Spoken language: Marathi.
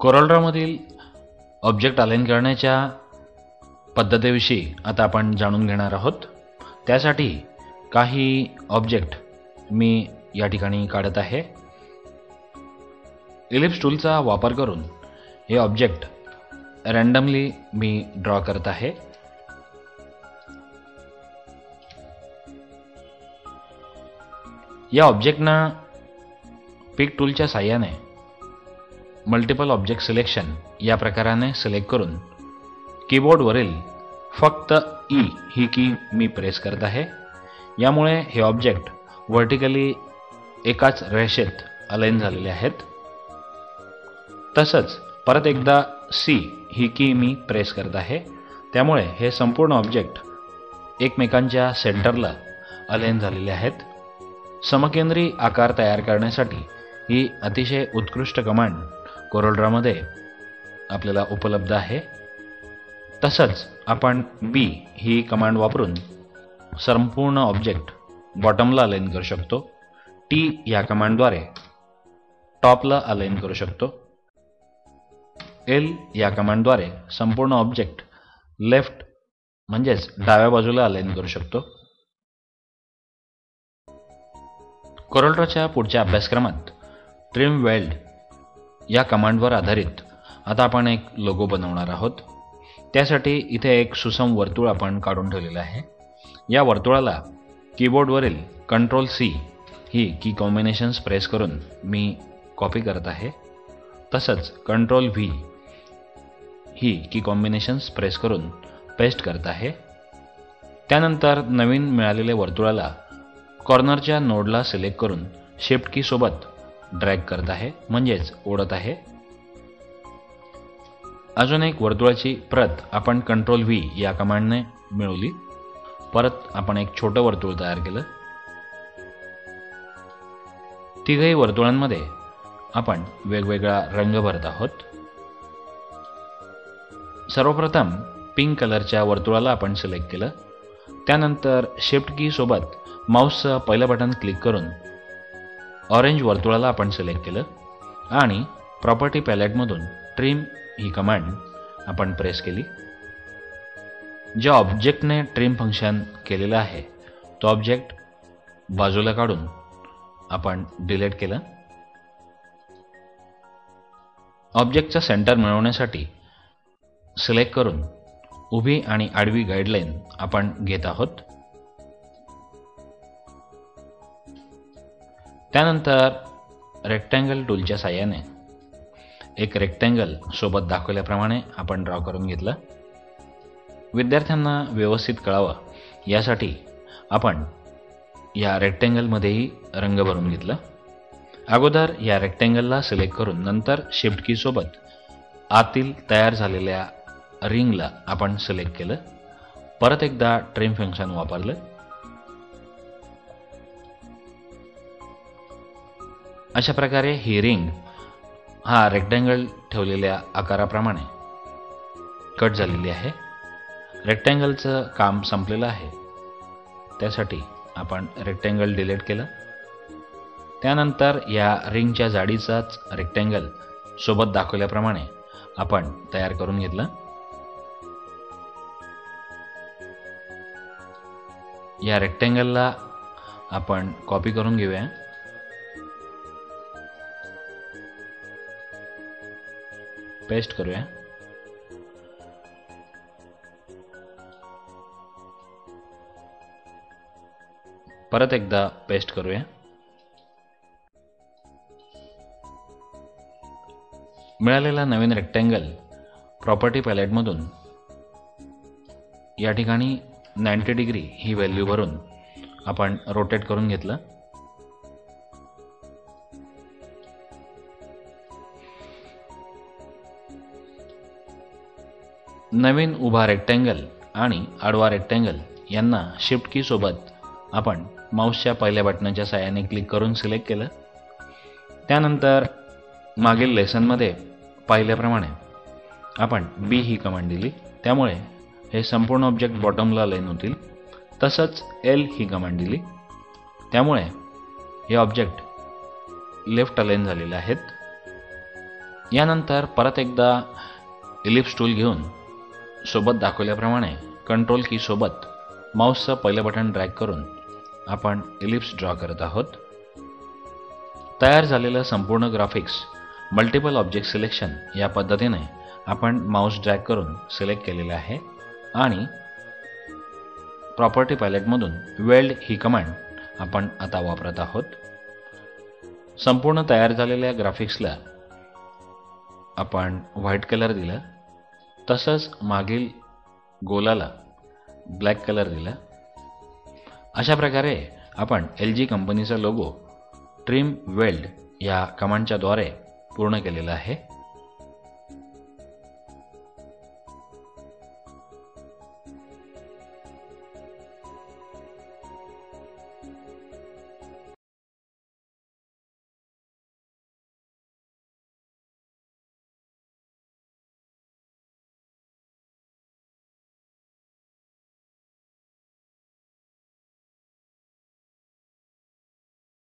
कोरलड्रॉमधील ऑब्जेक्ट अलाइन करण्याच्या पद्धतीविषयी आता आपण जाणून घेणार आहोत. त्यासाठी काही ऑब्जेक्ट मी या ठिकाणी काढत आहे. इलिप्स टूलचा वापर करून हे ऑब्जेक्ट रँडमली मी ड्रॉ करत आहे. या ऑब्जेक्टना पिक टूलच्या साह्याने मल्टिपल ऑब्जेक्ट सिलेक्शन या प्रकाराने सिलेक्ट करून कीबोर्डवरील फक्त ई ही की मी प्रेस करत आहे. यामुळे हे ऑब्जेक्ट व्हर्टिकली एकाच रेषेत अलाईन झालेले आहेत. तसंच परत एकदा सी ही की मी प्रेस करत आहे. त्यामुळे हे संपूर्ण ऑब्जेक्ट एकमेकांच्या सेंटरला अलाईन झालेले आहेत. समकेंद्री आकार तयार करण्यासाठी ही अतिशय उत्कृष्ट कमांड कोरोड्रामध्ये आपल्याला उपलब्ध आहे. तसंच आपण बी ही कमांड वापरून संपूर्ण ऑब्जेक्ट बॉटमला अलाईन करू शकतो. टी या कमांडद्वारे टॉपला अलाईन करू शकतो. एल या कमांडद्वारे संपूर्ण ऑब्जेक्ट लेफ्ट म्हणजेच डाव्या बाजूला अलाईन करू शकतो. कोरलड्रॉच्या पुढच्या अभ्यासक्रमात ट्रिम वेल्ड या कमांडवर आधारित. आता आपण एक लोगो बनवणार आहोत. त्यासाठी इथे एक सुसम वर्तुळ आपण काढून ठेवलेलं आहे. या वर्तुळाला कीबोर्डवरील कंट्रोल सी ही की कॉम्बिनेशन्स प्रेस करून मी कॉपी करत आहे. तसंच कंट्रोल व्ही ही की कॉम्बिनेशन्स प्रेस करून पेस्ट करत आहे. त्यानंतर नवीन मिळालेल्या वर्तुळाला कॉर्नरच्या नोडला सिलेक्ट करून शिफ्ट कीसोबत ड्रॅग करत आहे म्हणजेच ओढत आहे. अजून एक वर्तुळाची प्रत आपण कंट्रोल व्ही या कमांडने मिळवली. परत आपण एक छोटं वर्तुळ तयार केलं. तिघही वर्तुळांमध्ये आपण वेगवेगळा रंग भरत आहोत. सर्वप्रथम पिंक कलरच्या वर्तुळाला आपण सिलेक्ट केलं. त्यानंतर शिफ्ट की सोबत माऊसचं पहिलं बटन क्लिक करून ऑरेंज वर्तुळाला आपण सिलेक्ट केलं आणि प्रॉपर्टी पॅलेटमधून ट्रिम ही कमांड आपण प्रेस केली. ज्या ऑब्जेक्टने ट्रिम फंक्शन केलेलं आहे तो ऑब्जेक्ट बाजूला काढून आपण डिलीट केलं. ऑब्जेक्टचा सेंटर मिळवण्यासाठी सिलेक्ट करून उभी आणि आडवी गाईडलाईन आपण घेत आहोत. त्यानंतर रेक्टँगल टूलच्या साह्याने एक रेक्टँगल सोबत दाखवल्याप्रमाणे आपण ड्रॉ करून घेतलं. विद्यार्थ्यांना व्यवस्थित कळावं यासाठी आपण या रेक्टँगलमध्येही रंग भरून घेतलं. अगोदर या रेक्टँगलला सिलेक्ट करून नंतर शिफ्ट कीसोबत आतील तयार झालेल्या रिंगला आपण सिलेक्ट केलं. परत एकदा ट्रिम फंक्शन वापरलं. अशा प्रकारे ही रिंग हा रेक्टँगल ठेवलेल्या आकाराप्रमाणे कट झालेली आहे. रेक्टँगलचं काम संपलेलं आहे. त्यासाठी आपण रेक्टँगल डिलीट केलं. त्यानंतर या रिंगच्या जाडीचाच रेक्टँगल सोबत दाखवल्याप्रमाणे आपण तयार करून घेतलं. या रेक्टँगलला आपण कॉपी करून घेऊया. पेस्ट करूया. परत एकदा पेस्ट करूया. मिळालेला नवीन रेक्टँगल प्रॉपर्टी पॅलेटमधून या ठिकाणी नाईंटी डिग्री ही व्हॅल्यू भरून आपण रोटेट करून घेतलं. नवीन उभा रेक्टँगल आणि आडवा रेक्टँगल यांना शिफ्ट की सोबत आपण माऊसच्या पहिल्या बटनाच्या साह्याने क्लिक करून सिलेक्ट केलं. त्यानंतर मागील लेसनमध्ये पाहिल्याप्रमाणे आपण बी ही कमांड दिली. त्यामुळे हे संपूर्ण ऑब्जेक्ट बॉटमला लाईन होतील. तसंच एल ही कमांड दिली. त्यामुळे हे ऑब्जेक्ट लेफ्ट अलाईन झालेले आहेत. यानंतर परत एकदा इलिप्स टूल घेऊन सोबत दाखवल्याप्रमाणे कंट्रोल की सोबत माऊसचं पहिलं बटन ड्रॅग करून आपण इलिप्स ड्रॉ करत आहोत. तयार झालेलं संपूर्ण ग्राफिक्स मल्टिपल ऑब्जेक्ट सिलेक्शन या पद्धतीने आपण माऊस ड्रॅग करून सिलेक्ट केलेलं आहे आणि प्रॉपर्टी पॅलेटमधून वेल्ड ही कमांड आपण आता वापरत आहोत. संपूर्ण तयार झालेल्या ग्राफिक्सला आपण व्हाईट कलर दिला. तसंच मागील गोलाला ब्लॅक कलर दिला. अशा प्रकारे आपण एल जी कंपनीचा लोगो ट्रिम वेल्ड या कमांडच्याद्वारे पूर्ण केलेला आहे.